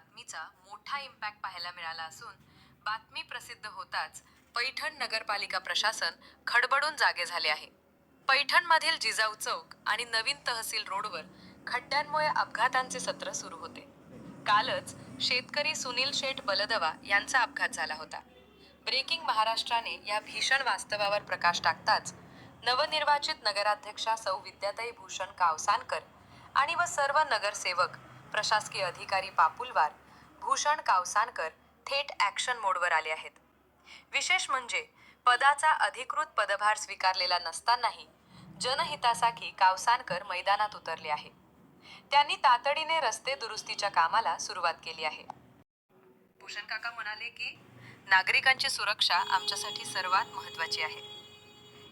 बातमीचा मोठा इम्पॅक्ट पाहायला मिळाला असून बातमी प्रसिद्ध होताच पैठण नगरपालिका प्रशासन खडबडून जागे झाले आहे. पैठणमधील जिजाऊ चौक आणि नवीन तहसील रोडवर खड्ड्यांमुळे अपघातांचे सत्र सुरू होते. कालच शेतकरी सुनील शेठ बलदवा यांचा अपघात झाला होता. ब्रेकिंग महाराष्ट्राने या भीषण वास्तवावर प्रकाश टाकताच नवनिर्वाचित नगराध्यक्षा सौ विद्याताई भूषण कावसानकर आणि व सर्व नगरसेवक प्रशासकीय अधिकारी पापुलवार भूषण कावसानकर थेट ॲक्शन मोडवर आले आहेत. विशेष म्हणजे पदाचा अधिकृत पदभार स्वीकारलेला नसतानाही जनहितासाठी कावसानकर मैदानात उतरले आहे. त्यांनी तातडीने रस्ते दुरुस्तीच्या कामाला सुरुवात केली आहे. भूषण काका म्हणाले की नागरिकांची सुरक्षा आमच्यासाठी सर्वात महत्वाची आहे.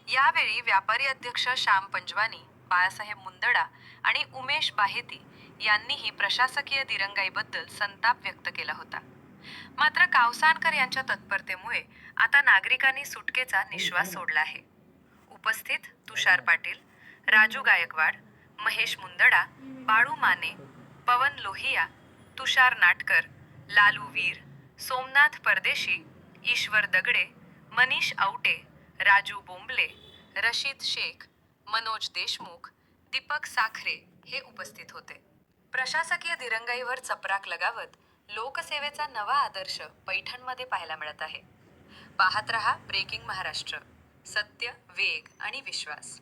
यावेळी व्यापारी अध्यक्ष श्याम पंजवानी बाळासाहेब मुंदडा आणि उमेश बाहेती यांनीही प्रशासकीय दिरंगाईबद्दल संताप व्यक्त केला होता. मात्र कावसानकर यांच्या तत्परतेमुळे आता नागरिकांनी सुटकेचा निश्वास सोडला आहे. उपस्थित तुषार पाटील राजू गायकवाड महेश मुंदडा बाळू माने पवन लोहिया तुषार नाटकर लालू वीर सोमनाथ परदेशी ईश्वर दगडे मनीष आवटे राजू बोंबले रशीद शेख मनोज देशमुख दीपक साखरे हे उपस्थित होते. प्रशासकीय दिरंगाईवर चपराक लगावत लोकसेवेचा नवा आदर्श पैठणमध्ये पाहायला मिळत आहे. पाहत रहा ब्रेकिंग महाराष्ट्र. सत्य वेग आणि विश्वास.